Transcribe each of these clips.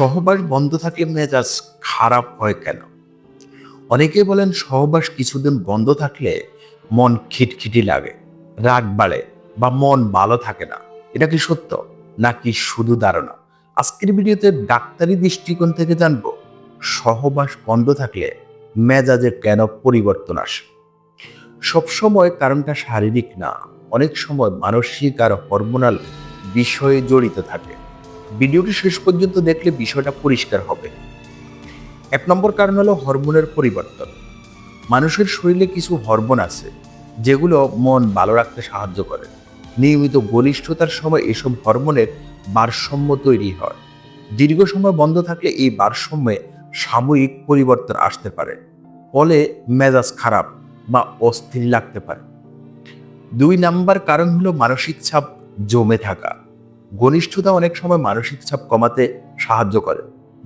সহবাস বন্ধ থাকলে মেজাজ খারাপ হয় কেন? অনেকে বলেন সহবাস কিছুদিন বন্ধ থাকলে মন খিটখিটি লাগে, রাগ বাড়ে বা মন ভালো থাকে না। এটা কি সত্য? নাকি শুধু ধারণা? আজকের ভিডিওতে ডাক্তারি দৃষ্টিকোণ থেকে জানব, সহবাস বন্ধ থাকলে মেজাজে কেন পরিবর্তন আসে? সবসময় কারণটা শারীরিক না, অনেক সময় মানসিক আর হরমোনাল বিষয়ে জড়িত থাকে। ভিডিওটি শেষ পর্যন্ত দেখলে বিষয়টা পরিষ্কার হবে। এক নম্বর কারণ হলো হরমোনের পরিবর্তন। মানুষের শরীরে কিছু হরমোন আছে, যেগুলো মন ভালো রাখতে সাহায্য করে। নিয়মিত ঘনিষ্ঠতার সময় এসব হরমোনের ভারসাম্য তৈরি হয়। দীর্ঘ সময় বন্ধ থাকলে এই ভারসাম্যে সাময়িক পরিবর্তন আসতে পারে, ফলে মেজাজ খারাপ বা অস্থির লাগতে পারে। দুই নাম্বার কারণ হলো মানসিক চাপ জমে থাকা। ঘনিষ্ঠতা অনেক সময় মানসিক চাপ কমাতে সাহায্য করে।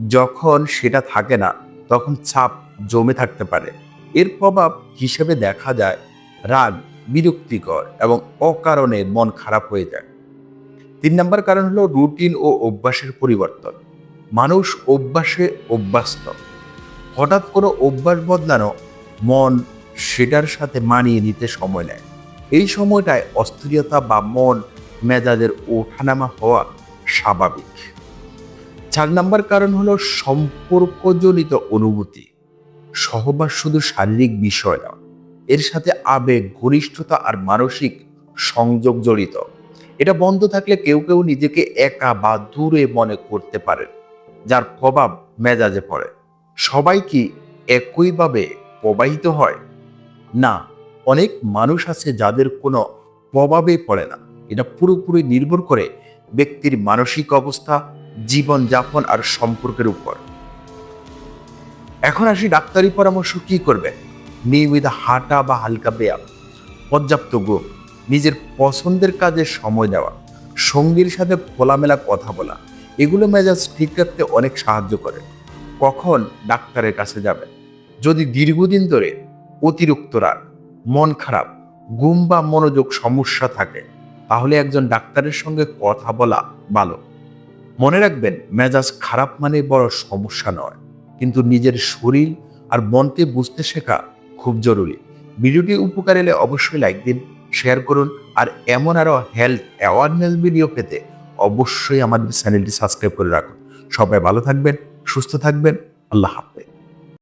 যখন সেটা থাকে না, তখন চাপ জমে থাকতে পারে। এর প্রভাব হিসেবে দেখা যায় রাগ বিরক্তিকর এবং অকারণে মন খারাপ হয়ে যায়। তিন নম্বর কারণ হলো রুটিন ও অভ্যাসের পরিবর্তন। মানুষ অভ্যাসে অভ্যস্ত। হঠাৎ কোনো অভ্যাস বদলানো মন সেটার সাথে মানিয়ে নিতে সময় নেয়। এই সময়টায় অস্থিরতা বা মন মেজাজের ওঠানামা হওয়া স্বাভাবিক। চার নম্বর কারণ হলো সম্পর্কজনিত অনুভূতি। সহবাস শুধু শারীরিক বিষয় না, এর সাথে আবেগ, ঘনিষ্ঠতা আর মানসিক সংযোগ জড়িত। এটা বন্ধ থাকলে কেউ কেউ নিজেকে একা বা দূরে মনে করতে পারেন যার প্রভাব মেজাজে পড়ে। সবাই কি একইভাবে প্রবাহিত হয়? না, অনেক মানুষ আছে যাদের কোনো প্রভাবে পড়ে না। এটা পুরোপুরি নির্ভর করে ব্যক্তির মানসিক অবস্থা, জীবনযাপন আর সম্পর্কের উপর। এখন আসি ডাক্তারি পরামর্শ কি করবে? নিয়মিত হাঁটা বা হালকা ব্যায়াম, পর্যাপ্ত ঘুম, নিজের পছন্দের কাজে সময় দেওয়া, সঙ্গীর সাথে খোলামেলা কথা বলা, এগুলো মেজাজ ঠিক রাখতে অনেক সাহায্য করে। কখন ডাক্তারের কাছে যাবেন যদি দীর্ঘদিন ধরে অতিরিক্ত রাগ, মন খারাপ, ঘুম বা মনোযোগ সমস্যা থাকে তাহলে একজন ডাক্তারের সঙ্গে কথা বলা ভালো। মনে রাখবেন, মেজাজ খারাপ মানে বড় সমস্যা নয়, কিন্তু নিজের শরীর আর মনকে বুঝতে শেখা খুব জরুরি। ভিডিওটি উপকার এলে অবশ্যই লাইক দিন, শেয়ার করুন, আর এমন আরও হেলথ অ্যাওয়ারনেস ভিডিও পেতে অবশ্যই আমাদের চ্যানেলটি সাবস্ক্রাইব করে রাখুন। সবাই ভালো থাকবেন, সুস্থ থাকবেন, আল্লাহ হাফেজ।